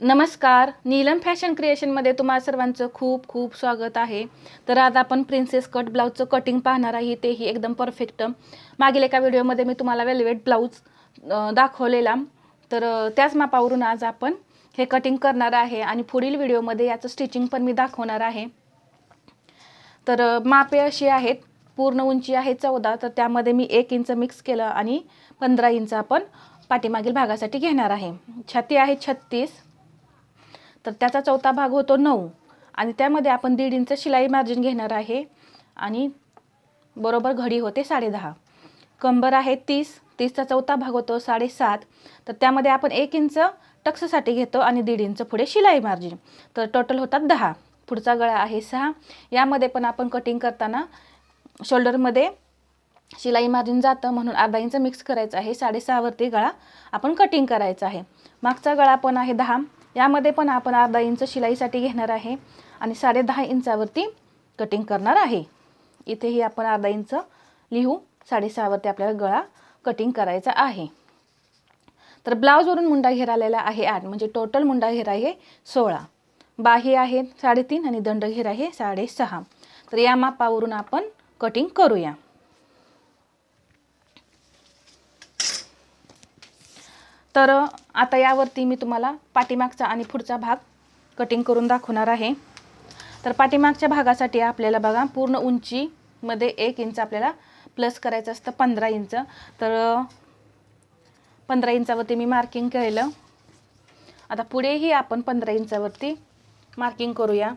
नमस्कार. नीलम फॅशन क्रिएशनमध्ये तुम्हा सर्वांचं खूप खूप स्वागत आहे. तर आज आपण प्रिन्सेस कट ब्लाऊजचं कटिंग पाहणार आहे. तेही एकदम परफेक्ट मागील एका व्हिडिओमध्ये मी तुम्हाला वेलवेट ब्लाऊज दाखवलेला. तर त्याच मापावरून आज आपण हे कटिंग करणार आहे आणि पुढील व्हिडिओमध्ये याचं स्टिचिंग पण मी दाखवणार आहे. तर मापे अशी आहेत. पूर्ण उंची आहे चौदा. तर त्यामध्ये मी एक इंच मिक्स केलं आणि पंधरा इंच आपण पाठीमागील भागासाठी घेणार आहे. छाती आहे छत्तीस. तर त्याचा चौथा भाग होतो नऊ. आणि त्यामध्ये आपण दीड इंच शिलाई मार्जिन घेणार आहे. आणि बरोबर घडी होते साडेदहा कंबर आहे तीस. तीसचा चौथा भाग होतो साडेसात तर त्यामध्ये आपण एक इंच टक्ससाठी घेतो आणि दीड इंच पुढे शिलाई मार्जिन तर टोटल होतात दहा. पुढचा गळा आहे सहा. यामध्ये पण आपण कटिंग करताना शोल्डरमध्ये शिलाई मार्जिन जातं म्हणून अर्धा इंच मिक्स करायचं आहे. साडेसहावरती गळा आपण कटिंग करायचा आहे. मागचा गळा पण आहे दहा. यामध्ये पण आपण अर्धा इंच शिलाईसाठी घेणार आहे आणि साडे दहा इंचावरती कटिंग करणार आहे. इथेही आपण अर्धा इंच लिहू साडेसहावरती आपल्याला गळा कटिंग करायचा आहे. तर ब्लाऊजवरून मुंडा घेर आलेला आहे आठ म्हणजे टोटल मुंडा घेर आहे सोळा. बाही आहे साडेतीन आणि दंड घेर आहे साडेसहा. तर या मापावरून आपण कटिंग करूया. तर आता यावरती मी तुम्हाला पाठीमागचा आणि पुढचा भाग कटिंग करून दाखवणार आहे. तर पाठीमागच्या भागासाठी आपल्याला बघा पूर्ण उंचीमध्ये एक इंच आपल्याला प्लस करायचं असतं पंधरा इंच तर पंधरा इंचावरती मी मार्किंग केलं आता पुढेही आपण पंधरा इंचावरती मार्किंग करूया.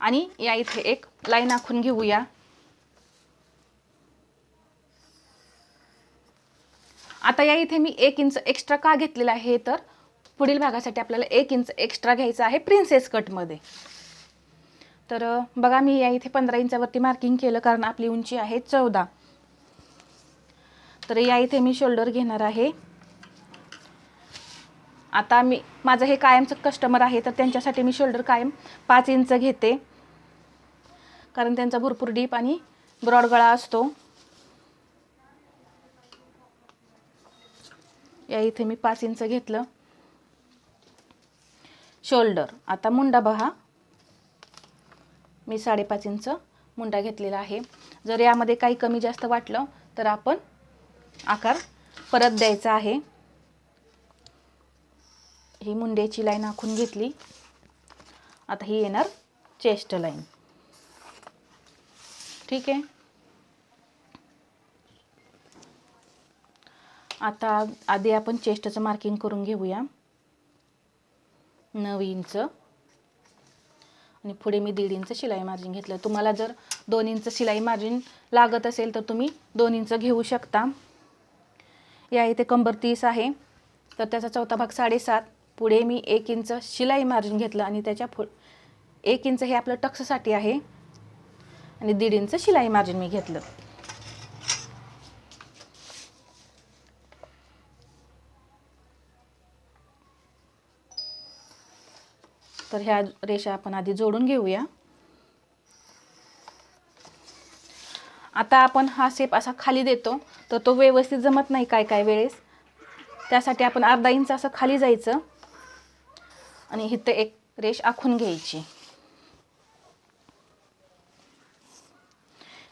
आणि या इथे एक लाईन आखून घेऊया. आता या इथे मी एक इंच एक्स्ट्रा का घेतलेला आहे तर पुढील भागासाठी आपल्याला एक इंच एक्स्ट्रा घ्यायचं आहे प्रिन्सेस कटमध्ये तर बघा मी या इथे पंधरा इंचावरती मार्किंग केलं कारण आपली उंची आहे चौदा. तर या इथे मी शोल्डर घेणार आहे. आता मी माझं हे कायमचं कस्टमर आहे तर त्यांच्यासाठी मी शोल्डर कायम पाच इंच घेते. कारण त्यांचा भरपूर डीप आणि ब्रॉड गळा असतो. या इथे मी पाच इंच घेतलं. शोल्डर आता मुंडा बहा मी साडेपाच इंच मुंडा घेतलेला आहे. जर यामध्ये काही कमी जास्त वाटलं तर आपण आकार परत द्यायचा आहे. ही मुंड्याची लाईन आखून घेतली. आता ही येणार चेस्ट लाईन ठीक आहे? आता आधी आपण चेस्टचं मार्किंग करून घेऊया. नऊ इंच. आणि पुढे मी दीड इंच शिलाई मार्जिन घेतलं. तुम्हाला जर दोन इंच शिलाई मार्जिन लागत असेल तर तुम्ही दोन इंच घेऊ शकता. या इथे कंबर तीस आहे. तर त्याचा चौथा भाग साडेसात. पुढे मी एक इंच शिलाई मार्जिन घेतलं आणि त्याच्या पु एक इंच हे आपलं टक्ससाठी आहे. आणि दीड इंच शिलाई मार्जिन मी घेतलं. तर ह्या रेषा आपण आधी जोडून घेऊया. आता आपण हा सेप असा खाली देतो तर तो व्यवस्थित जमत नाही काय काय वेळेस. त्यासाठी आपण अर्धा इंच असं खाली जायचं आणि इथं एक रेष आखून घ्यायची.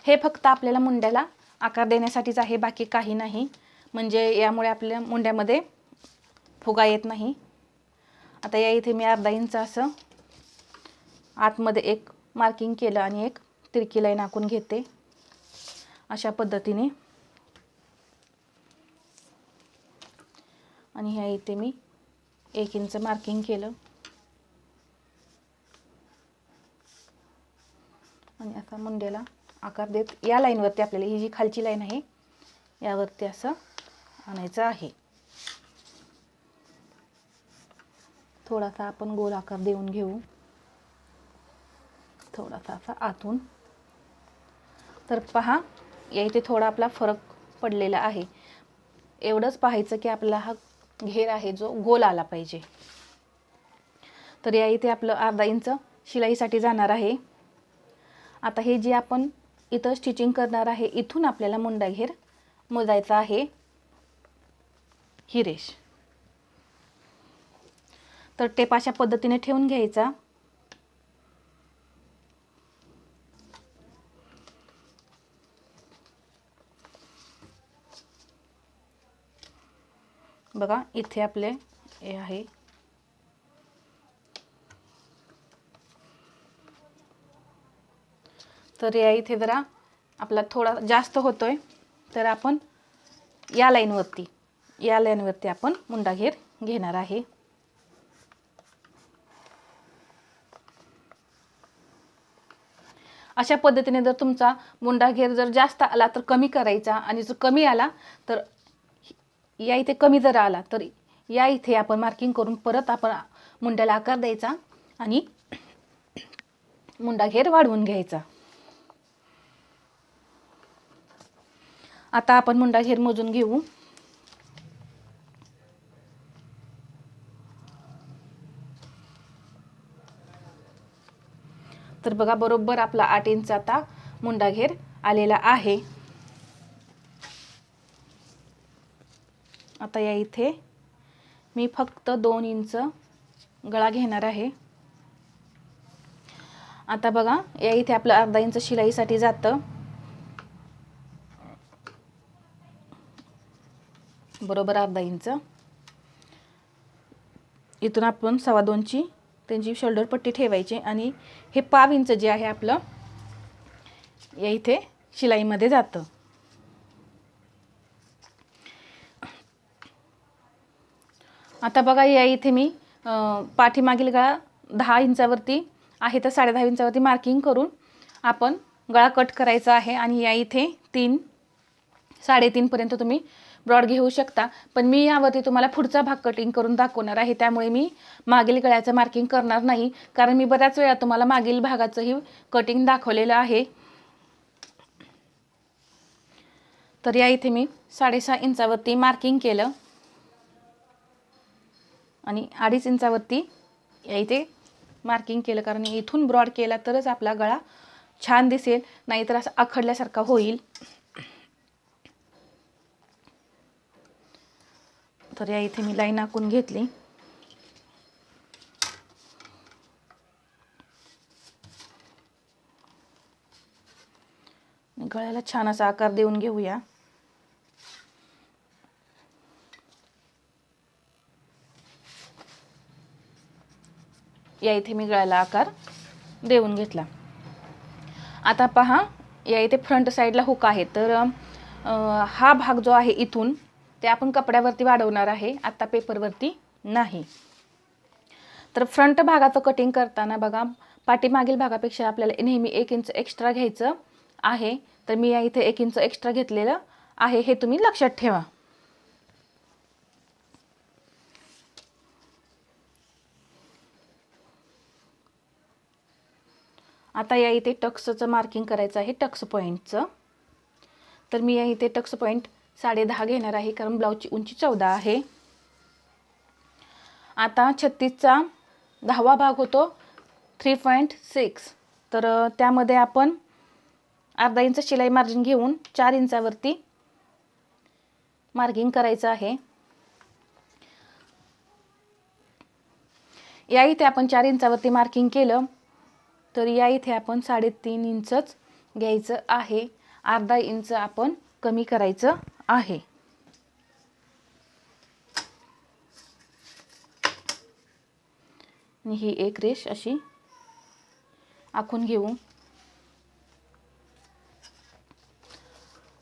हे फक्त आपल्याला मुंड्याला आकार देण्यासाठीच आहे बाकी काही नाही. म्हणजे यामुळे आपल्या मुंड्यामध्ये फुगा येत नाही. आता या इथे मी अर्धा इंच असं आतमध्ये एक मार्किंग केलं आणि एक तिरकी लाईन आखून घेते. अशा पद्धतीने. आणि ह्या इथे मी एक इंच मार्किंग केलं. आणि आता मुंड्याला आकार देत या लाईनवरती आपल्याला ही जी खालची लाईन आहे यावरती असं आणायचं आहे. थोडासा आपण गोल आकार देऊन घेऊ. थोडासा असा आतून. तर पहा या इथे थोडा आपला फरक पडलेला आहे. एवढंच पाहायचं की आपला हा घेर आहे जो गोल आला पाहिजे. तर या इथे आपलं अर्धा इंच शिलाईसाठी जाणार आहे. आता हे जे आपण इथं स्टिचिंग करणार आहे इथून आपल्याला मुंडा घेर मोजायचा आहे. ही रेष. तर टेप अशा पद्धतीने ठेवून घ्यायचा. बघा इथे आपले हे आहे. तर या इथे जरा आपला थोडा जास्त होतोय. तर आपण या लाईनवरती या लाईनवरती आपण मुंडा घेर घेणार आहे. अशा पद्धतीने जर तुमचा मुंडा घेर जर जास्त आला तर कमी करायचा आणि जर कमी आला तर या इथे कमी जर आला तर या इथे आपण मार्किंग करून परत आपण मुंड्याला आकार द्यायचा आणि मुंडा घेर वाढवून घ्यायचा. आता आपण मुंडा घेर मोजून घेऊ. तर बघा बरोबर आपला आठ इंच आता मुंडा घेर आलेला आहे. आता या इथे मी फक्त दोन इंच गळा घेणार आहे. आता बघा या इथे आपलं अर्धा इंच शिलाईसाठी जातं. बरोबर अर्धा इंच. इथून आपण सव्वा दोनची त्यांची शोल्डर पट्टी ठेवायची आणि हे पाव इंच जे आहे आपलं या इथे शिलाईमध्ये जातं. आता बघा या इथे मी अं, पाठीमागील गळा दहा इंचावरती आहे तर साडे दहा इंचावरती मार्किंग करून आपण गळा कट करायचा आहे आणि या इथे तीन साडेतीनपर्यंत तुम्ही ब्रॉड घेऊ शकता. पण मी यावरती तुम्हाला पुढचा भाग कटिंग करून दाखवणार आहे. त्यामुळे मी मागील गळ्याचं मार्किंग करणार नाही. कारण मी बऱ्याच वेळा तुम्हाला मागील भागाचंही कटिंग दाखवलेलं आहे. तर या इथे मी साडेसहा इंचावरती मार्किंग केलं. आणि अडीच इंचावरती या इथे मार्किंग केलं. कारण इथून ब्रॉड केला तरच आपला गळा छान दिसेल. नाहीतर असं आखडल्यासारखा होईल. तर या इथे मी लाईन आखून घेतली. गळ्याला छान असा आकार देऊन घेऊया. या इथे मी गळ्याला आकार देऊन घेतला. आता पहा या इथे फ्रंट साईडला हुक आहे. तर हा भाग जो आहे इथून ते आपण कपड्यावरती वाढवणार आहे. आत्ता पेपरवरती नाही. तर फ्रंट भागाचं कटिंग करताना बघा पाठीमागील भागापेक्षा आपल्याला नेहमी एक इंच एक्स्ट्रा घ्यायचं आहे. तर मी या इथे एक इंच एक्स्ट्रा घेतलेलं आहे. हे तुम्ही लक्षात ठेवा. आता या इथे टक्सचं मार्किंग करायचं आहे टक्स पॉईंटचं तर मी या इथे टक्स पॉईंट साडे दहा घेणार आहे कारण ब्लाऊजची उंची चौदा आहे. आता छत्तीसचा दहावा भाग होतो थ्री पॉईंट सिक्स तर त्यामध्ये आपण अर्धा इंच शिलाई मार्जिन घेऊन चार इंचावरती मार्किंग करायचं आहे. या इथे आपण चार इंचावरती मार्किंग केलं तर या इथे आपण साडेतीन इंचच घ्यायचं आहे. अर्धा इंच आपण कमी करायचं आहे. आणि ही एक रेष अशी आखून घेऊ.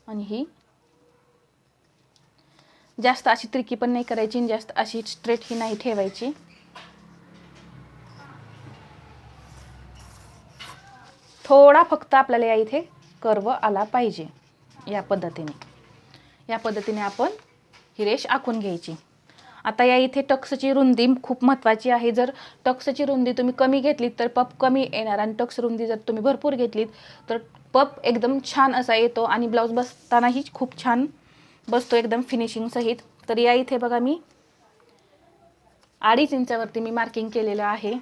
आणि ही जास्त अशी त्रिकी पण नाही करायची आणि जास्त अशी स्ट्रेट ही नाही ठेवायची. थोडा फक्त आपल्याला या इथे कर्व आला पाहिजे या पद्धतीने. या पद्धतीने आपण ही रेष आखून घ्यायची. आता या इथे टक्सची रुंदी खूप महत्त्वाची आहे. जर टक्सची रुंदी तुम्ही कमी घेतलीत तर पप कमी येणार आणि टक्स रुंदी जर तुम्ही भरपूर घेतलीत तर पप एकदम छान असा येतो आणि ब्लाऊज बसतानाही खूप छान बसतो एकदम फिनिशिंग सहित. तर या इथे बघा मी अडीच इंचावरती मी मार्किंग केलेलं आहे.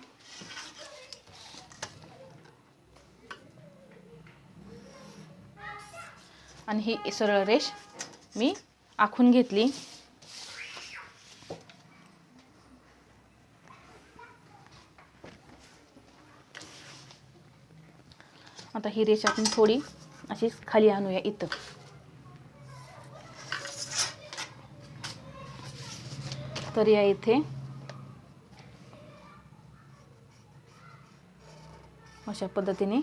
आणि ही सरळ रेष मी आखून घेतली. आता ही रेषा आपण थोडी अशीच खाली आणूया इथं. तर या इथे. अशा पद्धतीने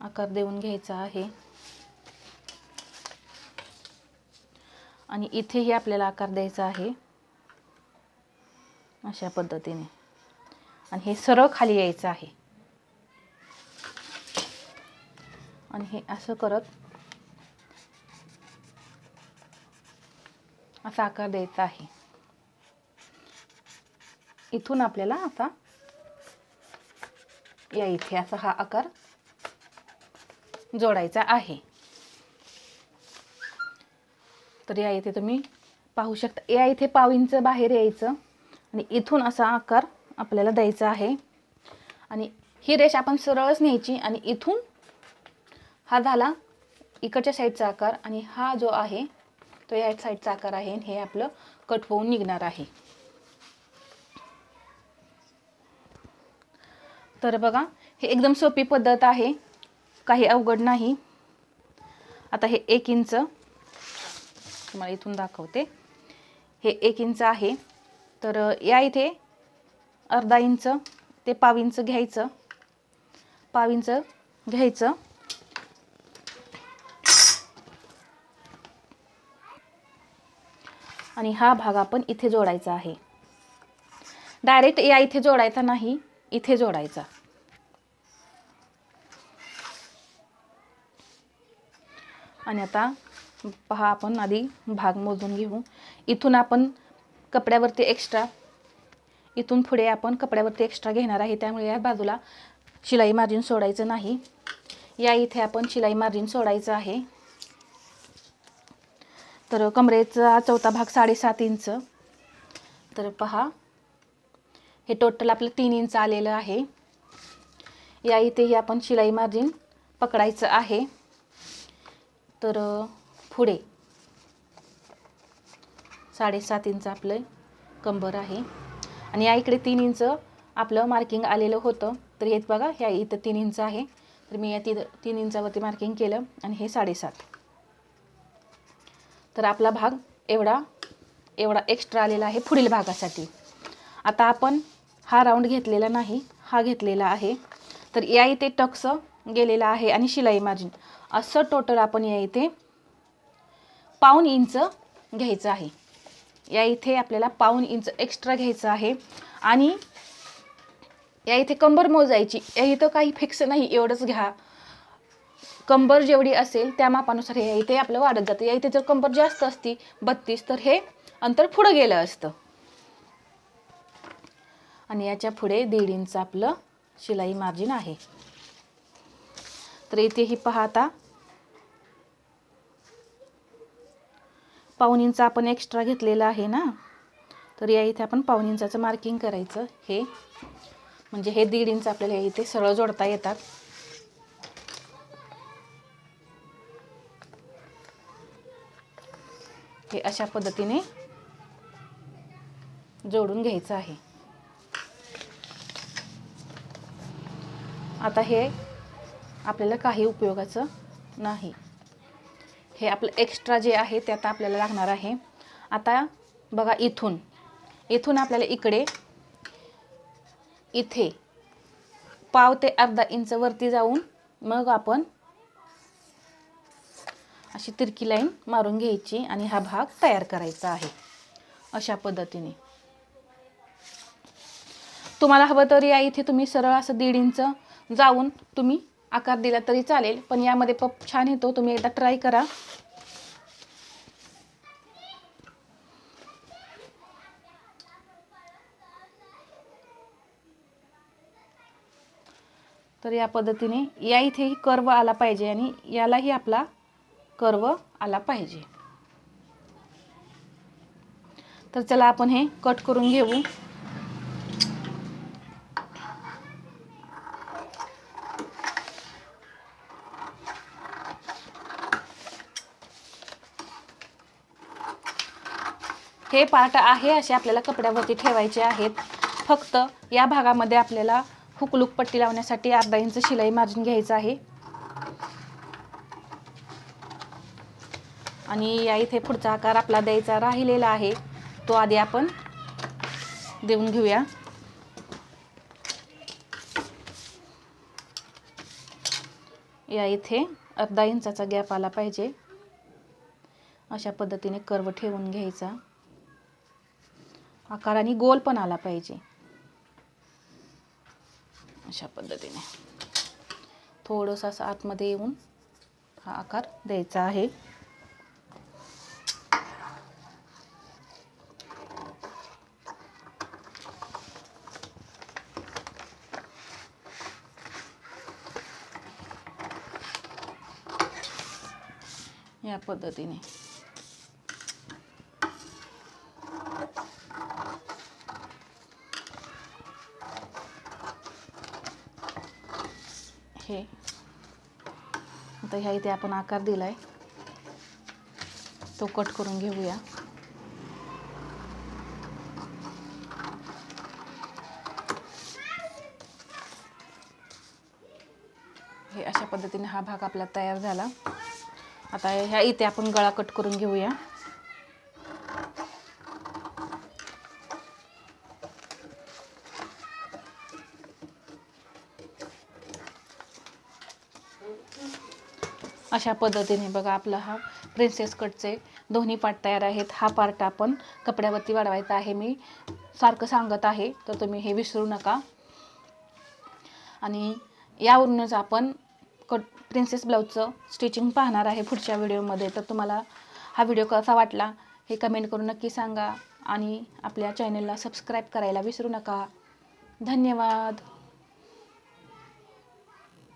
आकार देऊन घ्यायचा आहे. आणि इथेही आपल्याला आकार द्यायचा आहे. अशा पद्धतीने. आणि हे सरळ खाली यायचं आहे. आणि हे असं करत असा आकार द्यायचा आहे. इथून आपल्याला असा या इथे असा हा आकार जोडायचा आहे. तर या इथे तुम्ही पाहू शकता. या इथे पाव बाहेर यायचं आणि इथून असा आकार आपल्याला द्यायचा आहे. आणि ही रेष आपण सरळच न्यायची आणि इथून हा झाला इकडच्या साईडचा आकार आणि हा जो आहे तो या साईडचा आकार आहे आणि हे आपलं कट होऊन निघणार आहे. तर बघा हे एकदम सोपी पद्धत आहे. काही अवघड नाही. आता हे एक इंच तुम्हाला इथून दाखवते. हे एक इंच आहे. तर या इथे अर्धा इंच ते पाव इंच घ्यायचं. पाव इंच घ्यायचं. आणि हा भाग आपण इथे जोडायचा आहे. डायरेक्ट या इथे जोडायचा नाही इथे जोडायचा. आणि आता पहा आपण आधी भाग मोजून घेऊ. इथून आपण कपड्यावरती एक्स्ट्रा इथून पुढे आपण कपड्यावरती एक्स्ट्रा घेणार आहे. त्यामुळे या बाजूला शिलाई मार्जिन सोडायचं नाही. या इथे आपण शिलाई मार्जिन सोडायचं आहे. तर कमरेचा चौथा भाग साडेसात इंच. तर पहा हे टोटल आपलं तीन इंच आलेलं आहे. या इथेही आपण शिलाई मार्जिन पकडायचं आहे. तर पुढे. साडेसात इंच आपलं कंबर आहे. आणि या इकडे तीन इंच आपलं मार्किंग आलेलं होतं. तर हे बघा ह्या इथं तीन इंच आहे. तर मी या ती तीन इंचावरती मार्किंग केलं आणि हे साडेसात. तर आपला भाग एवढा एवढा एक्स्ट्रा आलेला आहे पुढील भागासाठी. आता आपण हा राऊंड घेतलेला नाही हा घेतलेला आहे. तर या इथे टक्स गेलेला आहे आणि शिलाई मार्जिन असं टोटल आपण या इथे पाऊन इंच घ्यायचं आहे. या इथे आपल्याला पाऊन इंच एक्स्ट्रा घ्यायचं आहे. आणि या इथे कंबर मोजायची. या इथं काही फिक्स नाही एवढंच घ्या. कंबर जेवढी असेल त्या मापानुसार हे इथे आपलं वाढत जातं. या इथे जर कंबर जास्त असती बत्तीस तर हे अंतर पुढं गेलं असतं. आणि याच्यापुढे दीड इंच आपलं शिलाई मार्जिन आहे. तर इथेही पाहता पाऊन इंच आपण एक्स्ट्रा घेतलेला आहे ना? तर या इथे आपण पाऊन इंचाचं मार्किंग करायचं. हे म्हणजे हे दीड इंच आपल्याला या इथे सरळ जोडता येतात. हे अशा पद्धतीने जोडून घ्यायचं आहे. आता हे आपल्याला काही उपयोगाचं नाही. हे आपलं एक्स्ट्रा जे आहे ते आता आपल्याला लागणार आहे. आता बघा इथून. इथून आपल्याला इकडे इथे पाव ते अर्धा इंच वरती जाऊन मग आपण अशी तिरकी लाईन मारून घ्यायची आणि हा भाग तयार करायचा आहे. अशा पद्धतीने. तुम्हाला हवं तर या इथे तुम्ही सरळ असं दीड इंच जाऊन तुम्ही आकार दिला तरी चालेल पण यामध्ये पप छान येतो. तुम्ही एकदा ट्राय करा. तर या पद्धतीने या इथेही कर्व आला पाहिजे आणि यालाही आपला कर्व आला पाहिजे. तर चला आपण हे कट करून घेऊ. हे पार्ट आहे असे आपल्याला कपड्यावरती ठेवायचे आहेत. फक्त या भागामध्ये आपल्याला हुकलूक पट्टी लावण्यासाठी अर्धा इंच शिलाई मार्जिन घ्यायचं आहे. आणि या इथे पुढचा आकार आपला द्यायचा राहिलेला आहे. तो आधी आपण देऊन घेऊया. या इथे अर्धा इंचाचा गॅप आला पाहिजे. अशा पद्धतीने कर्व ठेवून घ्यायचा. आकाराने गोल पण आला पाहिजे. अशा पद्धतीने. थोडंसं असं आतमध्ये येऊन हा आकार द्यायचा आहे. या पद्धतीने. हे आता ह्या इथे आपण आकार दिला आहे तो कट करून घेऊया. हे अशा पद्धतीने हा भाग आपला तयार झाला. आता ह्या इथे आपण गळा कट करून घेऊया. अशा पद्धतीने बघा आपला हा प्रिन्सेस कटचे दोन्ही पार्ट तयार आहेत. हा पार्ट आपण कपड्यावरती वाढवायचा आहे. मी सारखं सांगत आहे तर तुम्ही हे विसरू नका. आणि यावरूनच आपण कट प्रिन्सेस ब्लाऊजचं स्टिचिंग पाहणार आहे पुढच्या व्हिडिओमध्ये तर तुम्हाला हा व्हिडिओ कसा वाटला हे कमेंट करून नक्की सांगा. आणि आपल्या चॅनलला सबस्क्राईब करायला विसरू नका. धन्यवाद.